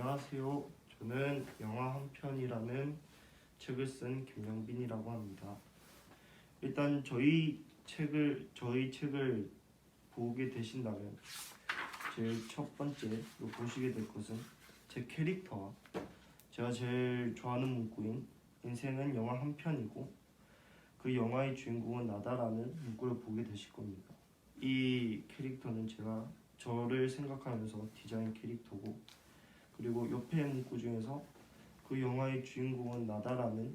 안녕하세요. 저는 영화 한 편이라는 책을 쓴 김영빈이라고 합니다. 일단 저희 책을 저희 책을 보게 되신다면 제일 첫 번째 보시게 될 것은 제 캐릭터와 제가 제일 좋아하는 문구인 인생은 영화 한 편이고 그 영화의 주인공은 나다라는 문구를 보게 되실 겁니다. 이 캐릭터는 제가 저를 생각하면서 디자인 캐릭터고 그리고 옆에 문구 중에서 그 영화의 주인공은 나다라는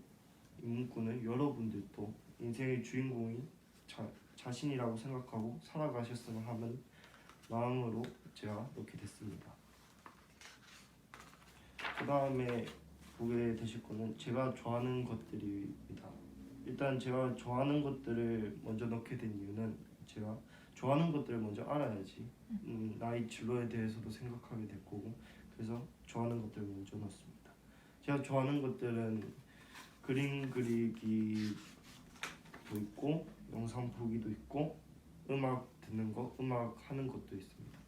이 문구는 여러분들도 인생의 주인공이 자, 자신이라고 생각하고 살아가셨으면 하는 마음으로 제가 넣게 됐습니다. 그 다음에 보게 되실 거는 제가 좋아하는 것들입니다. 일단 제가 좋아하는 것들을 먼저 넣게 된 이유는 제가 좋아하는 것들을 먼저 알아야지 음, 나의 진로에 대해서도 생각하게 될 거고 그래서 좋아하는 것들을 먼저 넣었습니다. 제가 좋아하는 것들은 그림 그리기도 있고 영상 보기도 있고 음악 듣는 거, 음악 하는 것도 있습니다.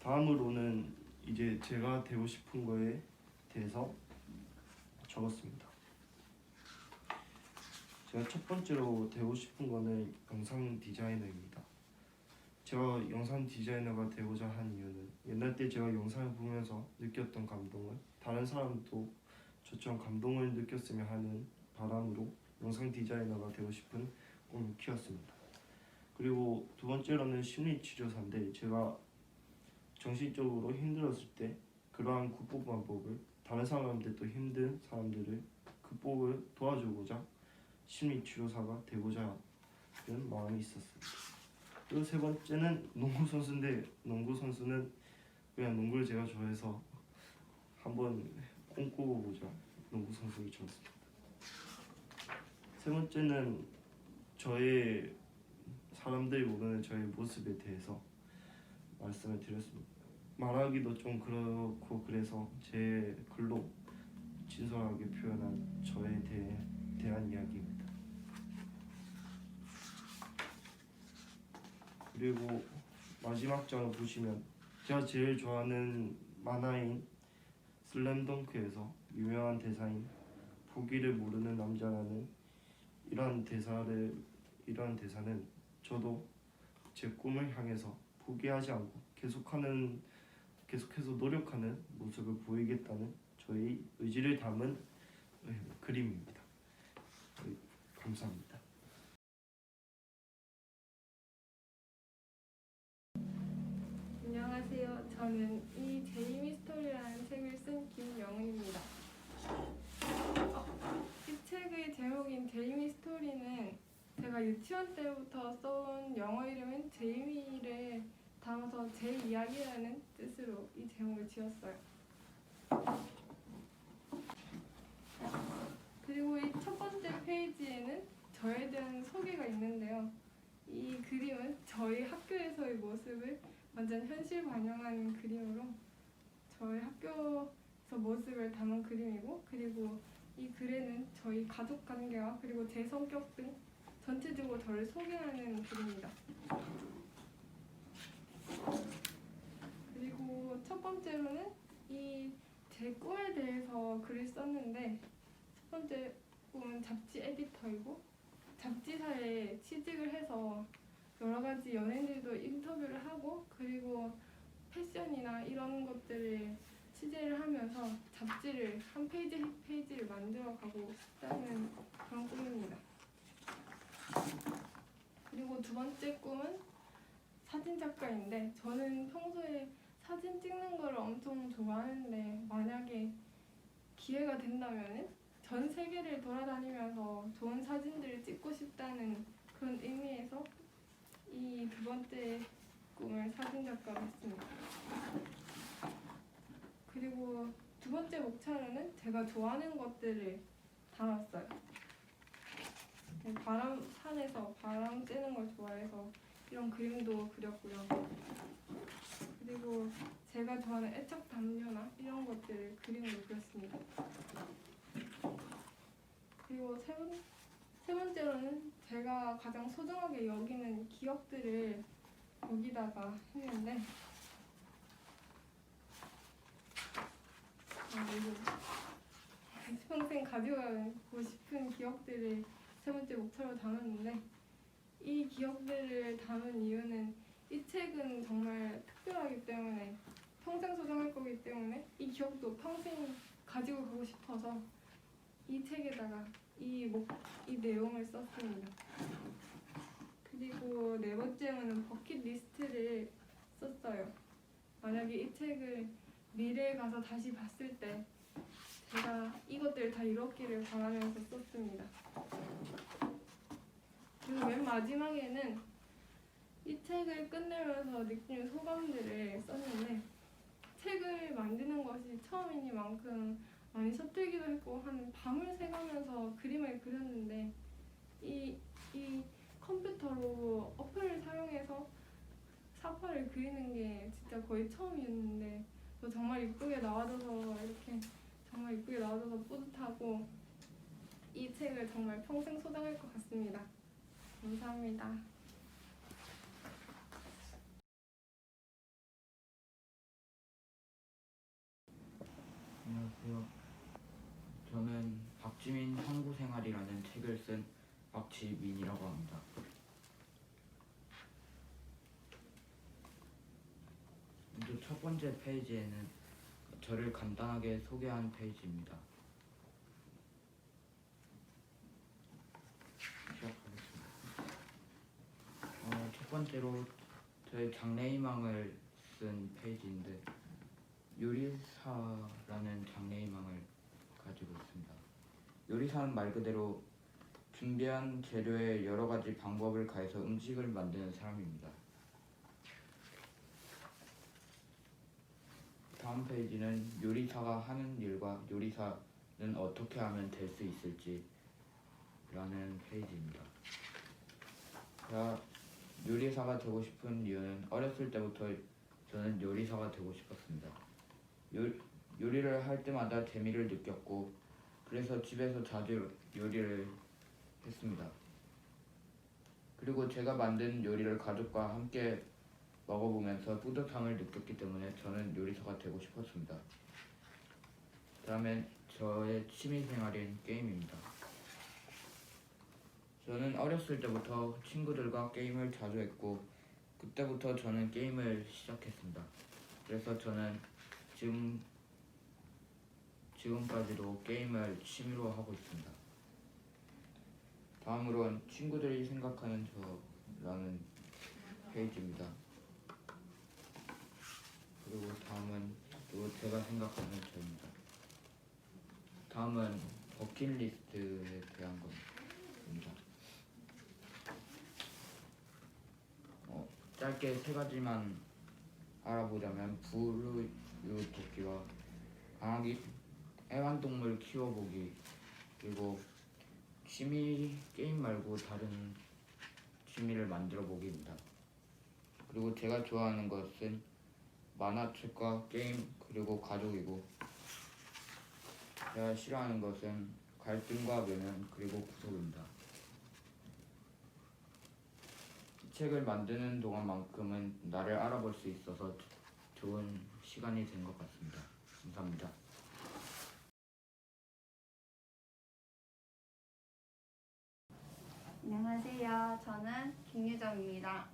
다음으로는 이제 제가 되고 싶은 거에 대해서 적었습니다. 제가 첫 번째로 되고 싶은 거는 영상 디자이너입니다. 제가 영상 디자이너가 되고자 한 이유는 옛날 때 제가 영상을 보면서 느꼈던 감동을 다른 사람도 저처럼 감동을 느꼈으면 하는 바람으로 영상 디자이너가 되고 싶은 꿈을 키웠습니다. 그리고 두 번째로는 심리치료사인데 제가 정신적으로 힘들었을 때 그러한 극복 방법을 다른 사람들도 힘든 사람들을 극복을 도와주고자 심리치료사가 되고자 하는 마음이 있었습니다. 그리고 세 번째는 농구 선수인데 농구 선수는 그냥 농구를 제가 좋아해서 한번 꿈꾸고 보자 농구 선수를 줬습니다. 세 번째는 저의 사람들이 모르는 저의 모습에 대해서 말씀을 드렸습니다. 말하기도 좀 그렇고 그래서 제 글로 진솔하게 표현한 저에 대해 대한 이야기입니다. 그리고 마지막 장을 보시면 제가 제일 좋아하는 만화인 슬램덩크에서 유명한 대사인 포기를 모르는 남자라는 이러한 대사를 이러한 대사는 저도 제 꿈을 향해서 포기하지 않고 계속하는 계속해서 노력하는 모습을 보이겠다는 저의 의지를 담은 네, 그림입니다. 네, 감사합니다. 저는 이 제이미 스토리라는 책을 쓴 김영은입니다. 어, 이 책의 제목인 제이미 스토리는 제가 유치원 때부터 써온 영어 이름인 제이미를 담아서 제 이야기라는 뜻으로 이 제목을 지었어요. 그리고 이 첫 번째 페이지에는 저에 대한 소개가 있는데요. 이 그림은 저희 학교에서의 모습을 완전 현실 반영하는 그림으로 저희 학교에서 모습을 담은 그림이고 그리고 이 글에는 저희 가족 관계와 그리고 제 성격 등 전체적으로 저를 소개하는 글입니다. 그리고 첫 번째로는 이 제 꿈에 대해서 글을 썼는데 첫 번째 꿈은 잡지 에디터이고 잡지사에 취직을 해서 여러 가지 연예인들도 인터뷰를 하고 그리고 패션이나 이런 것들을 취재를 하면서 잡지를 한 페이지 한 페이지를 만들어 가고 싶다는 그런 꿈입니다. 그리고 두 번째 꿈은 사진 작가인데 저는 평소에 사진 찍는 걸 엄청 좋아하는데 만약에 기회가 된다면은 전 세계를 돌아다니면서 좋은 사진들을 찍고 싶다는 그런 의미에서 이 두 번째 꿈을 사진 작가로 했습니다. 그리고 두 번째 목차로는 제가 좋아하는 것들을 담았어요. 네, 바람 산에서 바람 쐬는 걸 좋아해서 이런 그림도 그렸고요. 그리고 제가 좋아하는 애착 담요나 이런 것들을 그림으로 그렸습니다. 그리고 세, 번, 세 번째로는 제가 가장 소중하게 여기는 기억들을 여기다가 했는데 그리고 평생 가지고 싶은 기억들을 세 번째 목차로 담았는데 이 기억들을 담은 이유는 이 책은 정말 특별하기 때문에 평생 소장할 거기 때문에 이 기억도 평생 가지고 가고 싶어서 이 책에다가 이, 목, 이 내용을 썼습니다. 그리고 네 번째로는 버킷리스트를 썼어요. 만약에 이 책을 미래에 가서 다시 봤을 때 제가 이것들을 다 이뤘기를 바라면서 썼습니다. 그리고 맨 마지막에는 이 책을 끝내면서 느낀 소감들을 썼는데 책을 만드는 것이 처음이니만큼 많이 서툴기도 했고 한 밤을 새가면서 그림을 그렸는데 이, 이 컴퓨터로 어플을 사용해서 사파를 그리는 게 진짜 거의 처음이었는데 또 정말 이쁘게 나와줘서 이렇게 정말 이쁘게 나와줘서 뿌듯하고 이 책을 정말 평생 소장할 것 같습니다. 감사합니다. 안녕하세요. 저는 박지민 항구생활이라는 책을 쓴 박지민이라고 합니다. 먼저 첫 번째 페이지에는 저를 간단하게 소개한 페이지입니다. 시작하겠습니다. 어, 첫 번째로 저의 장래희망을 쓴 페이지인데 요리사라는 장래희망을 가지고 있습니다. 요리사는 말 그대로 준비한 재료에 여러 가지 방법을 가해서 음식을 만드는 사람입니다. 다음 페이지는 요리사가 하는 일과 요리사는 어떻게 하면 될 수 있을지 라는 페이지입니다. 제가 요리사가 되고 싶은 이유는 어렸을 때부터 저는 요리사가 되고 싶었습니다. 요, 요리를 할 때마다 재미를 느꼈고 그래서 집에서 자주 요리를 했습니다. 그리고 제가 만든 요리를 가족과 함께 먹어보면서 뿌듯함을 느꼈기 때문에 저는 요리사가 되고 싶었습니다. 다음엔 저의 취미생활인 게임입니다. 저는 어렸을 때부터 친구들과 게임을 자주 했고 그때부터 저는 게임을 시작했습니다. 그래서 저는 지금 지금까지도 게임을 취미로 하고 있습니다. 다음으로는 친구들이 생각하는 저라는 페이지입니다. 그리고 다음은 또 제가 생각하는 저입니다. 다음은 버킷리스트에 대한 겁니다. 어, 짧게 세 가지만 알아보자면 부르 유토끼와 강아지 애완동물 키워보기 그리고 취미 게임 말고 다른 취미를 만들어 보기입니다. 그리고 제가 좋아하는 것은 만화책과 게임 그리고 가족이고 제가 싫어하는 것은 갈등과 외면 그리고 구속입니다. 이 책을 만드는 동안만큼은 나를 알아볼 수 있어서 좋은 시간이 된 것 같습니다. 감사합니다. 안녕하세요. 저는 김유정입니다.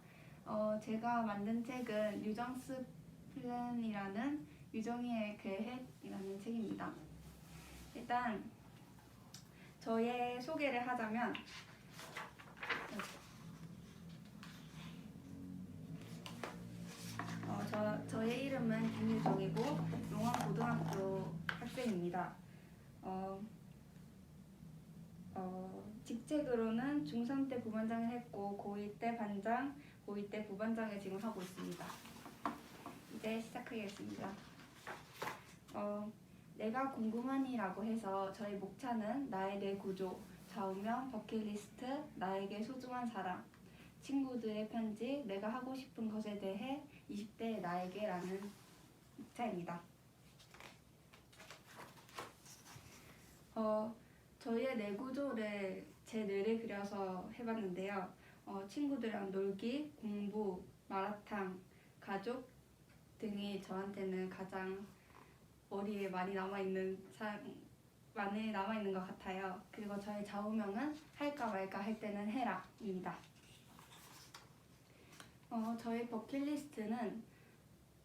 어, 제가 만든 책은 유정스 플랜이라는 유정이의 계획이라는 책입니다. 일단 저의 소개를 하자면 어, 저, 저의 이름은 김유정이고 용암고등학교 학생입니다. 어, 어, 직책으로는 중3 때 부반장을 했고 고2 때 반장, 고2 때 부반장을 지금 하고 있습니다. 이제 시작하겠습니다. 어, 내가 궁금하니라고 해서 저희 목차는 나의 내 구조, 좌우명, 버킷리스트, 나에게 소중한 사람, 친구들의 편지, 내가 하고 싶은 것에 대해 20대 나에게라는 목차입니다. 어, 저희의 내 구조를 제 뇌를 그려서 해봤는데요. 어, 친구들이랑 놀기, 공부, 마라탕, 가족 등이 저한테는 가장 머리에 많이 남아 있는 사 많이 남아 있는 것 같아요. 그리고 저의 좌우명은 할까 말까 할 때는 해라입니다. 어, 저의 버킷리스트는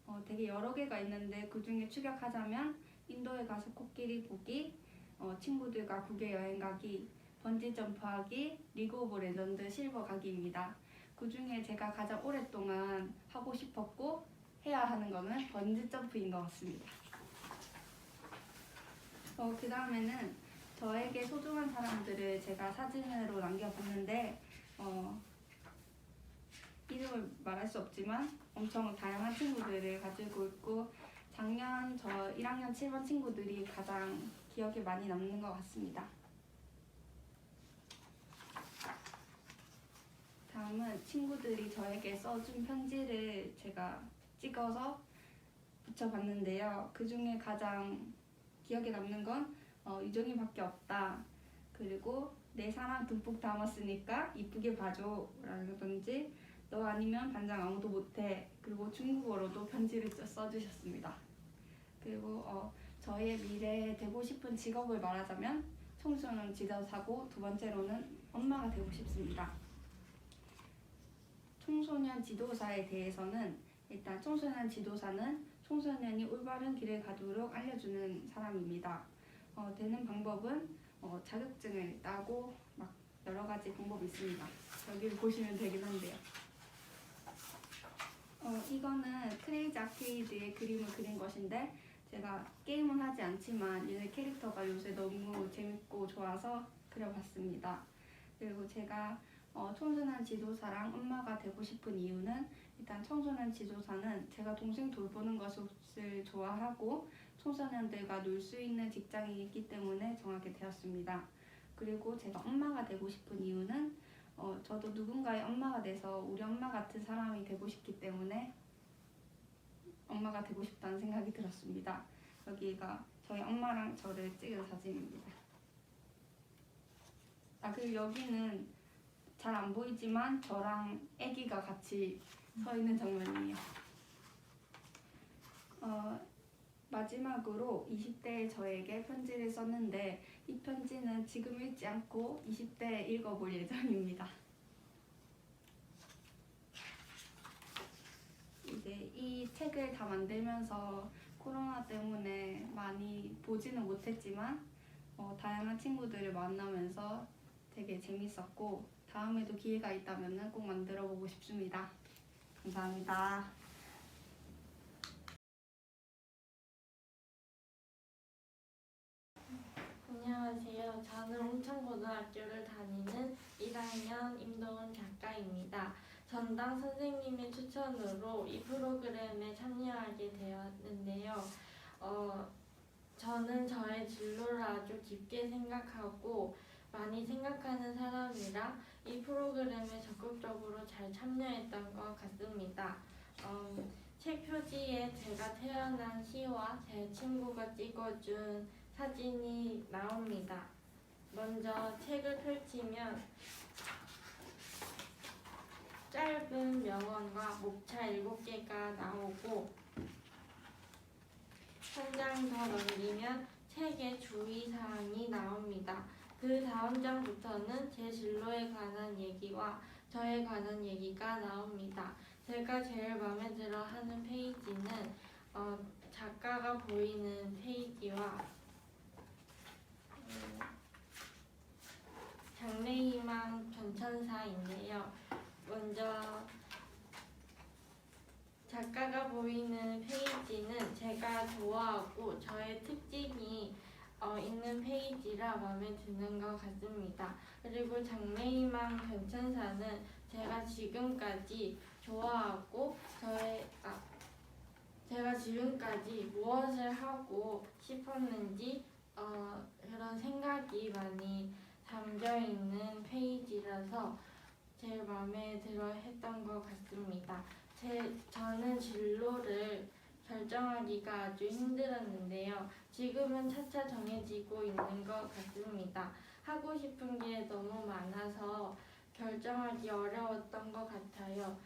어, 되게 여러 개가 있는데 그 중에 추격하자면 인도에 가서 코끼리 보기, 어, 친구들과 국외 여행 가기, 번지 점프하기, 리그 오브 레전드 실버 가기입니다. 그 중에 제가 가장 오랫동안 하고 싶었고 해야 하는 거는 번지 점프인 것 같습니다. 어, 그 다음에는 저에게 소중한 사람들을 제가 사진으로 남겨봤는데 어, 이름을 말할 수 없지만 엄청 다양한 친구들을 가지고 있고 작년 저 1학년 7반 친구들이 가장 기억에 많이 남는 것 같습니다. 다음은 친구들이 저에게 써준 편지를 제가 찍어서 붙여봤는데요. 그 중에 가장 기억에 남는 건 어, 유정이밖에 없다. 그리고 내 사랑 듬뿍 담았으니까 이쁘게 봐줘. 라든지 너 아니면 반장 아무도 못해. 그리고 중국어로도 편지를 써- 써주셨습니다. 그리고 어, 저의 미래에 되고 싶은 직업을 말하자면 청소년 지도사고 두 번째로는 엄마가 되고 싶습니다. 청소년 지도사에 대해서는 일단 청소년 지도사는 청소년이 올바른 길을 가도록 알려주는 사람입니다. 어, 되는 방법은 어, 자격증을 따고 막 여러 가지 방법이 있습니다. 여기를 보시면 되긴 한데요. 어, 이거는 크레이지 아케이드의 그림을 그린 것인데 제가 게임은 하지 않지만 얘네 캐릭터가 요새 너무 재밌고 좋아서 그려봤습니다. 그리고 제가 어, 청소년 지도사랑 엄마가 되고 싶은 이유는 일단 청소년 지도사는 제가 동생 돌보는 것을 좋아하고 청소년들과 놀 수 있는 직장이 있기 때문에 정하게 되었습니다. 그리고 제가 엄마가 되고 싶은 이유는 어, 저도 누군가의 엄마가 돼서 우리 엄마 같은 사람이 되고 싶기 때문에 엄마가 되고 싶다는 생각이 들었습니다. 여기가 저희 엄마랑 저를 찍은 사진입니다. 아 그리고 여기는 잘 안 보이지만 저랑 아기가 같이 서 있는 장면이에요. 어, 마지막으로 20대의 저에게 편지를 썼는데 이 편지는 지금 읽지 않고 20대에 읽어볼 예정입니다. 이제 이 책을 다 만들면서 코로나 때문에 많이 보지는 못했지만 어, 다양한 친구들을 만나면서 되게 재밌었고 다음에도 기회가 있다면 꼭 만들어 보고 싶습니다. 감사합니다. 홍천고등학교를 다니는 1학년 임도훈 작가입니다. 전당 선생님의 추천으로 이 프로그램에 참여하게 되었는데요. 어, 저는 저의 진로를 아주 깊게 생각하고 많이 생각하는 사람이라 이 프로그램에 적극적으로 잘 참여했던 것 같습니다. 어, 책 표지에 제가 태어난 시와 제 친구가 찍어준 사진이 나옵니다. 먼저 책을 펼치면 짧은 명언과 목차 7개가 나오고 한 장 더 넘기면 책의 주의사항이 나옵니다. 그 다음 장부터는 제 진로에 관한 얘기와 저에 관한 얘기가 나옵니다. 제가 제일 마음에 들어 하는 페이지는 어, 작가가 보이는 페이지와 음, 장래희망 전천사인데요. 먼저 작가가 보이는 페이지는 제가 좋아하고 저의 특징이 어, 있는 페이지라 마음에 드는 것 같습니다. 그리고 장래희망 변천사는 제가 지금까지 좋아하고 저의 아, 제가 지금까지 무엇을 하고 싶었는지 어, 그런 생각이 많이 담겨 있는 페이지라서 제일 마음에 들어 했던 것 같습니다. 제, 저는 진로를 결정하기가 아주 힘들었는데요. 지금은 차차 정해지고 있는 것 같습니다. 하고 싶은 게 너무 많아서 결정하기 어려웠던 것 같아요.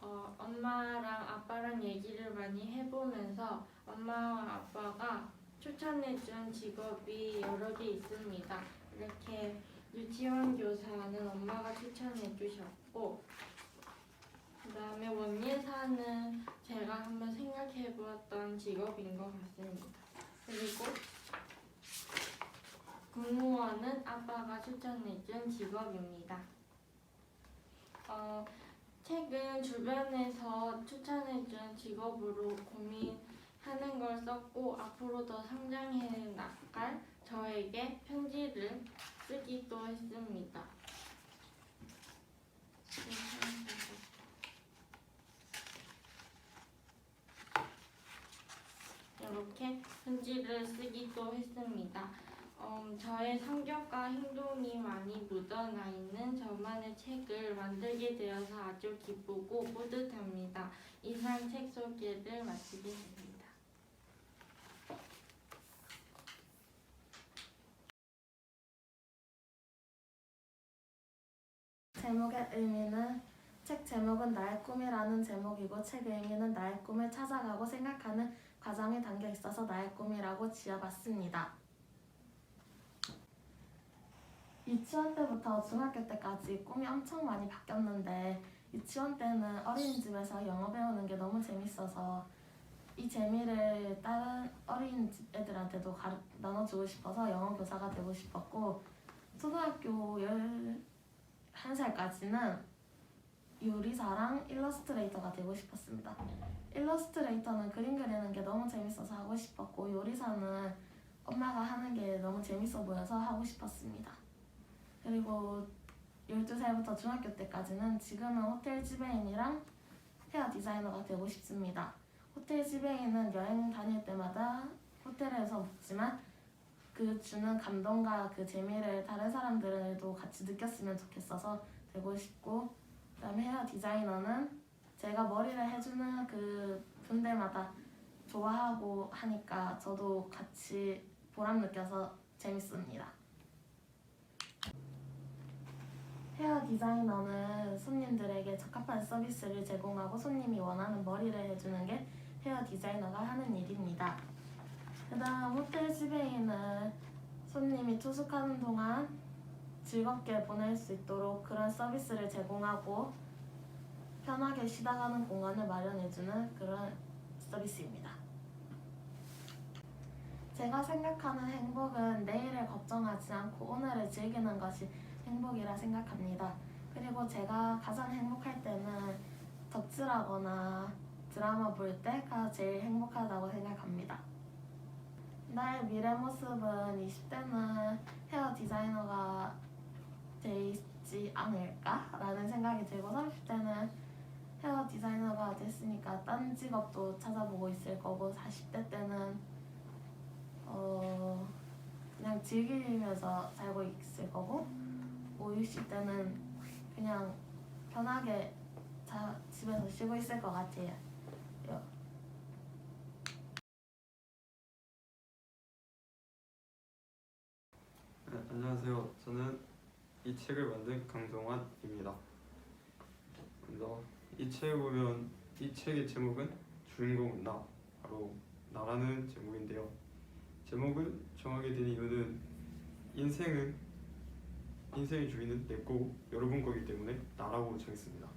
어, 엄마랑 아빠랑 얘기를 많이 해보면서 엄마와 아빠가 추천해준 직업이 여러 개 있습니다. 이렇게 유치원 교사는 엄마가 추천해 주셨고 그 다음에 원예사는 제가 한번 생각해 보았던 직업인 것 같습니다. 그리고 공무원은 아빠가 추천해준 직업입니다. 어, 책은 주변에서 추천해준 직업으로 고민하는 걸 썼고 앞으로 더 성장해 나갈 저에게 편지를 쓰기도 했습니다. 이렇게 편지를 쓰기도 했습니다. 음, 저의 성격과 행동이 많이 묻어나 있는 저만의 책을 만들게 되어서 아주 기쁘고 뿌듯합니다. 이상 책 소개를 마치겠습니다. 제목의 의미는 책 제목은 나의 꿈이라는 제목이고 책 의미는 나의 꿈을 찾아가고 생각하는 과정이 담겨 있어서 나의 꿈이라고 지어봤습니다. 유치원 때부터 중학교 때까지 꿈이 엄청 많이 바뀌었는데 유치원 때는 어린이집에서 영어 배우는 게 너무 재밌어서 이 재미를 다른 어린이집 애들한테도 가르, 나눠주고 싶어서 영어 교사가 되고 싶었고 초등학교 11살까지는 요리사랑 일러스트레이터가 되고 싶었습니다. 일러스트레이터는 그림 그리는 게 너무 재밌어서 하고 싶었고 요리사는 엄마가 하는 게 너무 재밌어 보여서 하고 싶었습니다. 그리고 12살부터 중학교 때까지는 지금은 호텔 지배인이랑 헤어 디자이너가 되고 싶습니다. 호텔 지배인은 여행 다닐 때마다 호텔에서 묵지만 그 주는 감동과 그 재미를 다른 사람들도 같이 느꼈으면 좋겠어서 되고 싶고 그다음에 헤어 디자이너는 제가 머리를 해주는 그 분들마다 좋아하고 하니까 저도 같이 보람 느껴서 재밌습니다. 헤어 디자이너는 손님들에게 적합한 서비스를 제공하고 손님이 원하는 머리를 해주는 게 헤어 디자이너가 하는 일입니다. 그 다음 호텔 지배인은 손님이 투숙하는 동안 즐겁게 보낼 수 있도록 그런 서비스를 제공하고 편하게 쉬다 가는 공간을 마련해주는 그런 서비스입니다. 제가 생각하는 행복은 내일을 걱정하지 않고 오늘을 즐기는 것이 행복이라 생각합니다. 그리고 제가 가장 행복할 때는 덕질하거나 드라마 볼 때가 제일 행복하다고 생각합니다. 나의 미래 모습은 20대는 헤어 디자이너가 되지 않을까라는 생각이 들고 30대는 헤어 디자이너가 됐으니까 딴 직업도 찾아보고 있을 거고 40대 때는 어 그냥 즐기면서 살고 있을 거고 5, 60대는 그냥 편하게 자, 집에서 쉬고 있을 것 같아요. 네, 안녕하세요. 저는 이 책을 만든 강동환입니다. 먼저 이 책을 보면 이 책의 제목은 주인공은 나 바로 나라는 제목인데요. 제목을 정하게 된 이유는 인생은 인생의 주인은 내 거고 여러분 거기 때문에 나라고 정했습니다.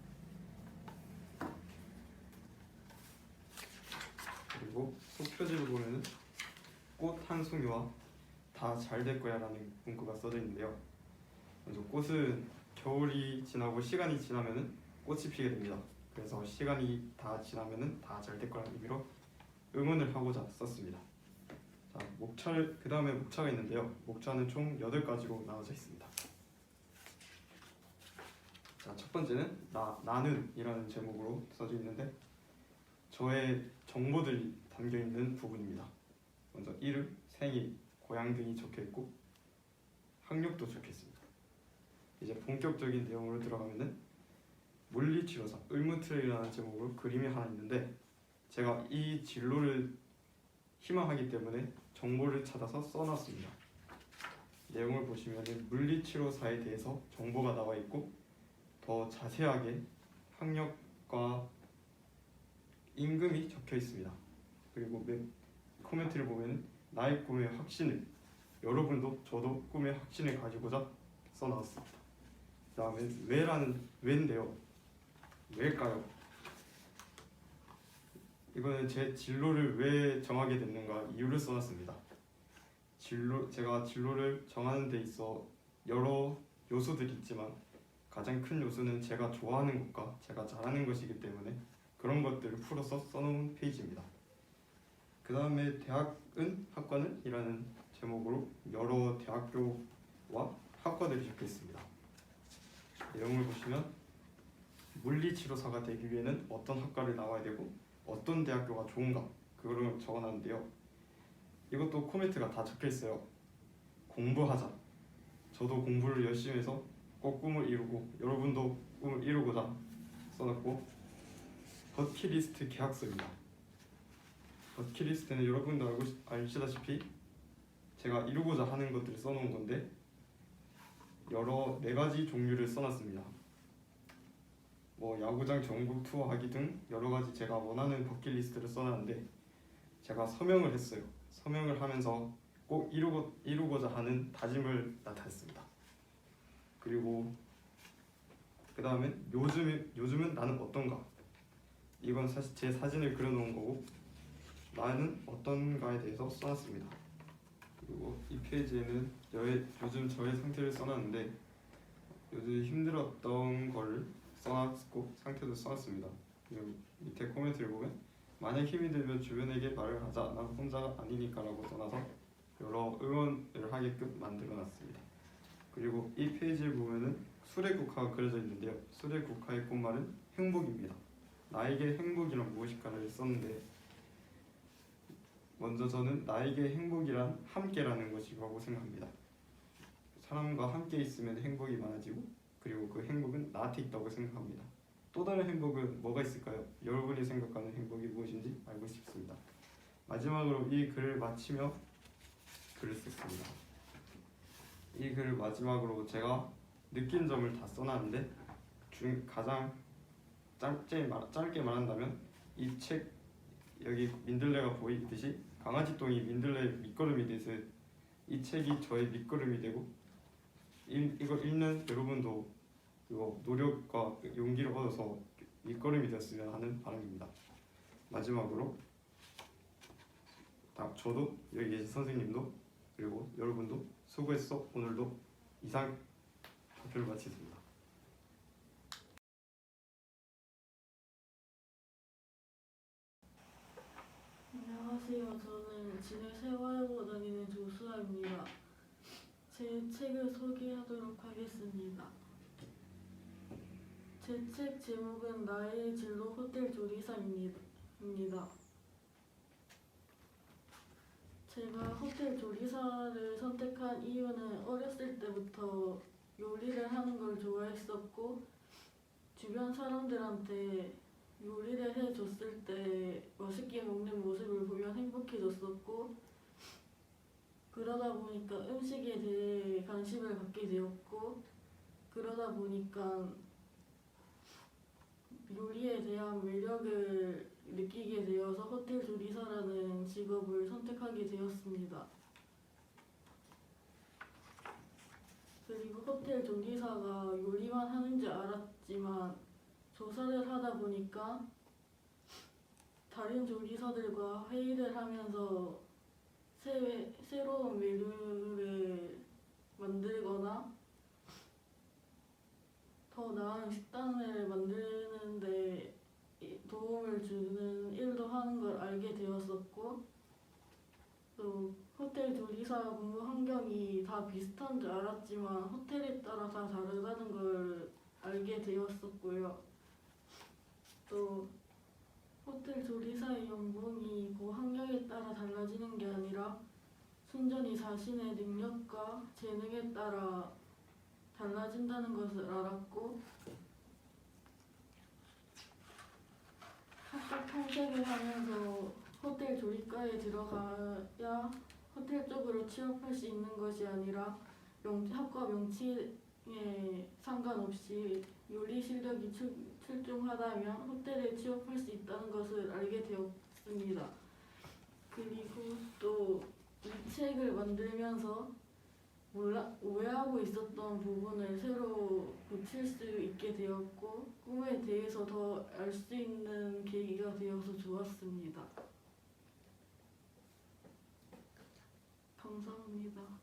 그리고 속표지를 보면은 꽃 한 송이와 다 잘 될 거야라는 문구가 써져 있는데요. 먼저 꽃은 겨울이 지나고 시간이 지나면은 꽃이 피게 됩니다. 그래서 시간이 다 지나면은 다 잘 될 거라는 의미로 응원을 하고자 썼습니다. 자, 목차를 그 다음에 목차가 있는데요. 목차는 총 8가지로 나눠져 있습니다. 자, 첫 번째는 나 나는이라는 제목으로 써져 있는데 저의 정보들이 담겨 있는 부분입니다. 먼저 이름, 생일, 고향 등이 적혀 있고 학력도 적혀 있습니다. 이제 본격적인 내용으로 들어가면은 물리치료사 의무트레이라는 제목으로 그림이 하나 있는데 제가 이 진로를 희망하기 때문에 정보를 찾아서 써놨습니다. 내용을 보시면은 물리치료사에 대해서 정보가 나와 있고 더 자세하게 학력과 임금이 적혀 있습니다. 그리고 맨 코멘트를 보면은 나의 꿈의 확신을 여러분도 저도 꿈의 확신을 가지고자 써놨습니다. 그다음에 왜라는 왜인데요. 왜일까요? 이거는 제 진로를 왜 정하게 됐는가 이유를 써놨습니다. 진로 제가 진로를 정하는 데 있어 여러 요소들이 있지만 가장 큰 요소는 제가 좋아하는 것과 제가 잘하는 것이기 때문에 그런 것들을 풀어서 써놓은 페이지입니다. 그 다음에 대학은 학과는 이라는 제목으로 여러 대학교와 학과들이 적혀 있습니다. 내용을 보시면 물리치료사가 되기 위해는 어떤 학과를 나와야 되고 어떤 대학교가 좋은가 그거를 적어놨는데요. 이것도 코멘트가 다 적혀 있어요. 공부하자. 저도 공부를 열심히 해서 꼭 꿈을 이루고 여러분도 꿈을 이루고자 써놨고 버킷리스트 계약서입니다. 버킷리스트는 여러분도 알고 아시다시피 제가 이루고자 하는 것들을 써놓은 건데 여러 네 가지 종류를 써놨습니다. 뭐 야구장 전국 투어하기 등 여러 가지 제가 원하는 버킷리스트를 써놨는데 제가 서명을 했어요. 서명을 하면서 꼭 이루고 이루고자 하는 다짐을 나타냈습니다. 그리고 그 다음에 요즘 요즘은 나는 어떤가? 이건 사실 제 사진을 그려놓은 거고 나는 어떤가에 대해서 써놨습니다. 그리고 이 페이지에는 저의 요즘 저의 상태를 써놨는데 요즘 힘들었던 걸 써놨고 상태도 써놨습니다. 그리고 밑에 코멘트를 보면 만약 힘이 들면 주변에게 말을 하자 난 혼자가 아니니까라고 써놔서 여러 응원을 하게끔 만들어놨습니다. 그리고 이 페이지를 보면은 수레국화가 그려져 있는데요. 수레국화의 꽃말은 행복입니다. 나에게 행복이란 무엇일까를 썼는데 먼저 저는 나에게 행복이란 함께라는 것이라고 생각합니다. 사람과 함께 있으면 행복이 많아지고 그리고 그 행복은 나한테 있다고 생각합니다. 또 다른 행복은 뭐가 있을까요? 여러분이 생각하는 행복이 무엇인지 알고 싶습니다. 마지막으로 이 글을 마치며 글을 썼습니다. 이 글을 마지막으로 제가 느낀 점을 다 써놨는데 중 가장 짧게 말 짧게 말한다면 이 책 여기 민들레가 보이듯이 강아지 똥이 민들레 밑거름이 되듯 이 책이 저의 밑거름이 되고 이, 이걸 읽는 여러분도 그거 노력과 용기를 얻어서 밑거름이 되었으면 하는 바람입니다. 마지막으로 다 저도 여기 계신 선생님도 그리고 여러분도 수고했어 오늘도 이상 발표를 마치겠습니다. 진해 세화여고 다니는 조수아입니다. 제 책을 소개하도록 하겠습니다. 제 책 제목은 나의 진로 호텔 조리사입니다. 입니다. 제가 호텔 조리사를 선택한 이유는 어렸을 때부터 요리를 하는 걸 좋아했었고 주변 사람들한테 요리를 해줬을 때 맛있게 먹는 모습을 보면 행복해졌었고 그러다 보니까 음식에 대해 관심을 갖게 되었고 그러다 보니까 요리에 대한 매력을 느끼게 되어서 호텔 조리사라는 직업을 선택하게 되었습니다. 그리고 호텔 조리사가 요리만 하는 줄 알았지만 조사를 하다 보니까 다른 조리사들과 회의를 하면서 새, 새로운 메뉴를 만들거나 더 나은 식단을 만드는데 이- 도움을 주는 일도 하는 걸 알게 되었었고 또 호텔 조리사 근무 환경이 다 비슷한 줄 알았지만 호텔에 따라 다 다르다는 걸 알게 되었었고요. 또 호텔 조리사의 연봉이 그 환경에 따라 달라지는 게 아니라 순전히 자신의 능력과 재능에 따라 달라진다는 것을 알았고 학교 평생을 하면서 호텔 조리과에 들어가야 호텔 쪽으로 취업할 수 있는 것이 아니라 명, 학과 명칭에 상관없이 요리 실력이 출, 출중하다면 호텔에 취업할 수 있다는 것을 알게 되었습니다. 그리고 또 이 책을 만들면서 몰라, 오해하고 있었던 부분을 새로 고칠 수 있게 되었고 꿈에 대해서 더 알 수 있는 계기가 되어서 좋았습니다. 감사합니다.